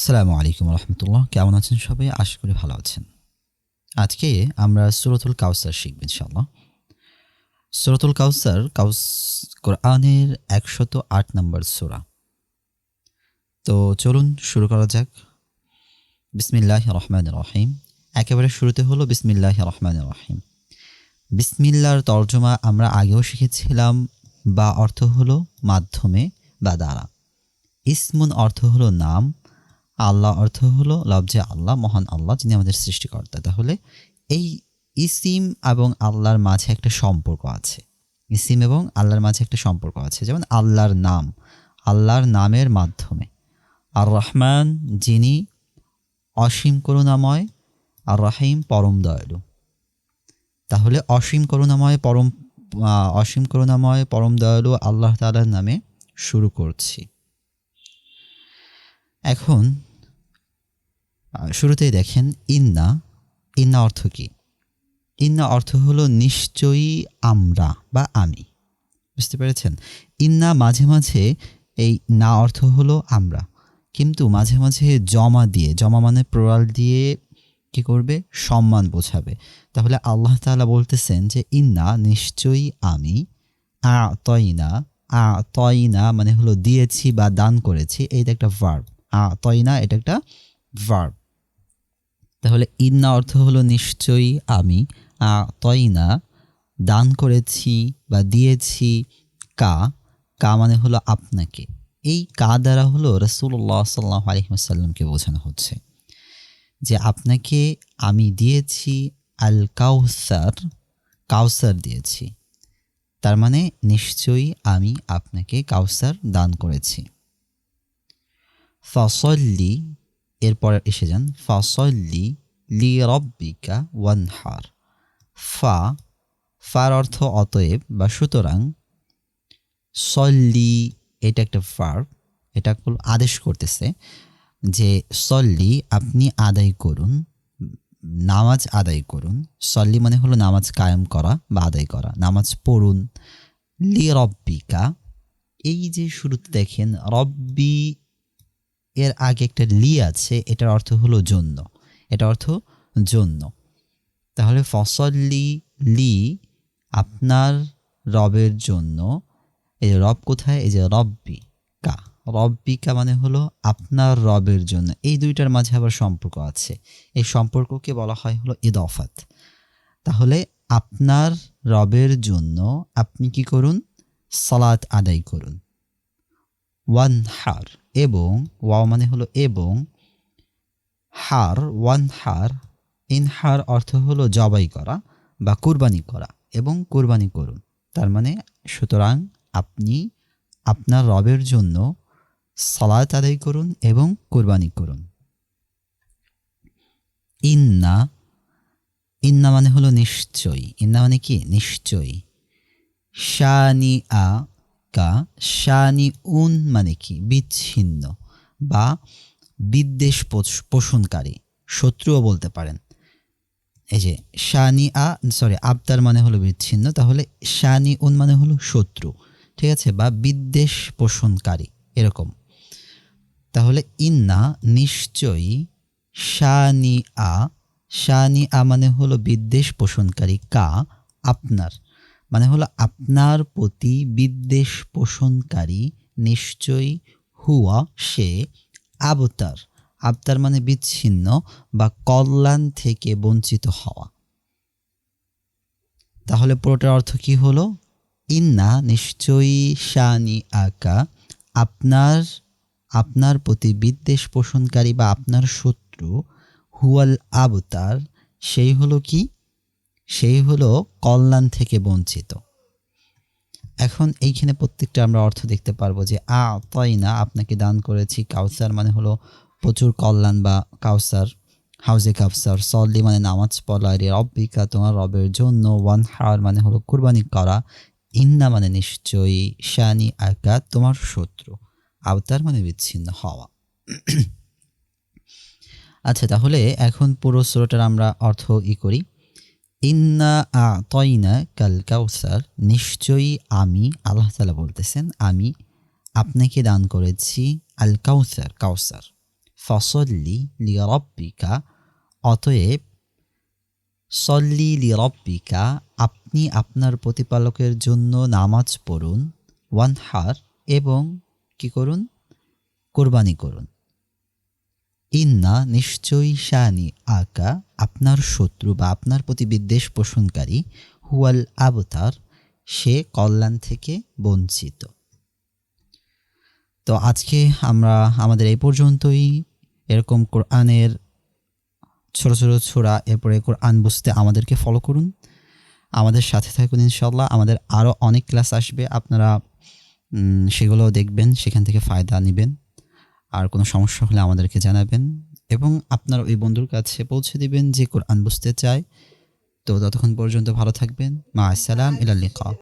আসসালামু আলাইকুম রহমতুল্লাহ। কেমন আছেন সবাই? আশা করি ভালো আছেন। আজকে আমরা সুরতুল কাউসার শিখব ইনশাল্লাহ সুরতুল কাউসার, কাউস, কোরআনের একশত আট নম্বর সুরা। তো চলুন শুরু করা যাক। বিসমিল্লাহ রহমান রহিম। একেবারে শুরুতে হলো বিসমিল্লাহ রহমান রহিম। বিসমিল্লার তর্জমা আমরা আগেও শিখেছিলাম, বা অর্থ হলো মাধ্যমে বা দ্বারা। ইসমুন অর্থ হলো নাম আল্লাহ অর্থ হলো লবজে আল্লাহ, মহান আল্লাহ যিনি আমাদের সৃষ্টিকর্তা। তাহলে এই ইসিম এবং আল্লাহর মাঝে একটা সম্পর্ক আছে। ইসিম এবং আল্লাহর মাঝে একটা সম্পর্ক আছে। যেমন আল্লাহর নাম, আল্লাহর নামের মাধ্যমে। আর রহমান যিনি অসীম করুণাময় আর রাহিম পরম দয়ালু। তাহলে অসীম করুণাময় পরম অসীম করুণাময় পরম দয়ালু আল্লাহ তালার নামে শুরু করছি। এখন শুরুতেই দেখেন ইন্না ইন্না অর্থ কি? ইন্না অর্থ হলো নিশ্চয়ই আমরা বা আমি। বুঝতে পেরেছেন? ইন্না মাঝে মাঝে এই না অর্থ হলো আমরা। কিন্তু মাঝে মাঝে জমা দিয়ে, জমা মানে প্রয়াল দিয়ে কি করবে? সম্মান বোঝাবে। তাহলে আল্লাহ তাআলা বলতেছেন যে ইন্না নিশ্চয়ই আমি আ তয়না আ তয়না মানে হলো দিয়েছি বা দান করেছি। এইটা একটা ভার্ব আ তয়না এটা একটা ভার্ব তাহলে ইন্না অর্থ হলো নিশ্চয়ই আমি তয়না, দান করেছি বা দিয়েছি কা কা মানে হলো আপনাকে। এই কা দ্বারা হলো রসুল্লাহ সাল্লাহ আলহিমসাল্লামকে বোঝানো হচ্ছে যে আপনাকে আমি দিয়েছি আল কাউসার কাউসার দিয়েছি। তার মানে নিশ্চয়ই আমি আপনাকে কাউসার দান করেছি। ফসল্লি এরপর এসে যান, ফসল্লি লি রব্বিকা ওয়ানহার। ফা, ফার অর্থ অতএব বা সুতরাং সল্লি, এটা একটা ফার এটা আদেশ করতেছে যে সল্লি আপনি আদায় করুন, নামাজ আদায় করুন। সল্লি মানে হলো নামাজ কায়েম করা বা আদায় করা, নামাজ পড়ুন। লি রব্বিকা, এই যে শুরুতে দেখেন, রব্বি এর আগে একটা লি আছে, এটার অর্থ হলো জন্য। এটা অর্থ জন্য। তাহলে ফসল্লি লি আপনার রবের জন্য। এই যে রব কোথায়? এই যে রব্বি কা। রব্বিকা মানে হলো আপনার রবের জন্য। এই দুইটার মাঝে আবার সম্পর্ক আছে। এই সম্পর্ককে বলা হয় হলো ইদফাত। তাহলে আপনার রবের জন্য আপনি কি করুন? সালাত আদায় করুন। ওয়ান হার এবং ওয়াও মানে হলো এবং, হার ওয়ান হার ইন হার অর্থ হলো জবাই করা বা কুরবানি করা এবং কুরবানি করুন। তার মানে সুতরাং আপনি আপনার রবের জন্য সালাত আদায় করুন এবং কুরবানি করুন। ইন্না ইন্না মানে হলো নিশ্চয়ই। ইন্না মানে কি? নিশ্চয়ই। শানি আ কা শানি উন মানে কি? বিচ্ছিন্ন বা বিদ্বেষ পোষ- পোষণকারী। শত্রুও বলতে পারেন। এই যে শানি আ সরি আবতার মানে হলো বিচ্ছিন্ন, তাহলে শানি উন মানে হলো শত্রু, ঠিক আছে? বা বিদ্বেষ পোষণকারী, এরকম। তাহলে ইন্না নিশ্চয়ই শানি আ শানি আ মানে হলো বিদ্বেষ পোষণকারী কা, আপনার। মানে হলো আপনার প্রতি বিদ্বেষ পোষণকারী নিশ্চয়ই হুয়া, সে আবতার। আবতার মানে বিচ্ছিন্ন বা কল্যাণ থেকে বঞ্চিত হওয়া। তাহলে পুরোটার অর্থ কি হলো? ইন্না নিশ্চয়ই শানি আকা, আপনার আপনার প্রতি বিদ্বেষ পোষণকারী বা আপনার শত্রু হুয়াল আবতার, সেই হলো কি? সেই হলো কল্যাণ থেকে বঞ্চিত। এখন এইখানে প্রত্যেকটা আমরা অর্থ দেখতে পারব যে, আ, তাই না, আপনাকে দান করেছি। কাউসার মানে হলো প্রচুর কল্যাণ বা কাউসার, হাউজে কাউসার, সল্লি মানে নামাজ পড়া রে রব্বিকা তোমার রবের জন্য, ওয়ান হার মানে হলো কুরবানি করা, ইন্না মানে নিশ্চয়ই শানি আকা তোমার শত্রু আবতার মানে বিচ্ছিন্ন হওয়া। আচ্ছা তাহলে এখন পুরো সুরটার আমরা অর্থ ই করি। ইন্না আ কাল কাউসার, নিশ্চয়ই আমি, আল্লাহ তালা বলতেছেন, আমি আপনাকে দান করেছি আল কাউসার কাউসার। ফসল্লি লিরব্বিকা, অতএব সল্লি লিরব্বিকা, আপনি আপনার প্রতিপালকের জন্য নামাজ পড়ুন, ওয়ানহার এবং কি করুন? কোরবানি করুন। ইন্না নিশ্চয়ই শানি আকা, আপনার শত্রু বা আপনার প্রতি বিদ্বেষ পোষণকারী, হুয়াল আবতার, সে কল্যাণ থেকে বঞ্চিত। তো আজকে আমরা, আমাদের এই পর্যন্তই। এরকম কোরআনের ছোট ছোট ছোড়া এরপরে কোরআন বুঝতে আমাদেরকে ফলো করুন। আমাদের সাথে থাকুন ইনশাল্লাহ আমাদের আরও অনেক ক্লাস আসবে। আপনারা সেগুলো দেখবেন, সেখান থেকে ফায়দা নেবেন। আর কোনো সমস্যা হলে আমাদেরকে জানাবেন এবং আপনার ওই বন্ধুর কাছে পৌঁছে দিবেন যে কোরআন বুঝতে চায়। তো ততক্ষণ পর্যন্ত ভালো থাকবেন। মা আসসালাম ইলাল্লিকা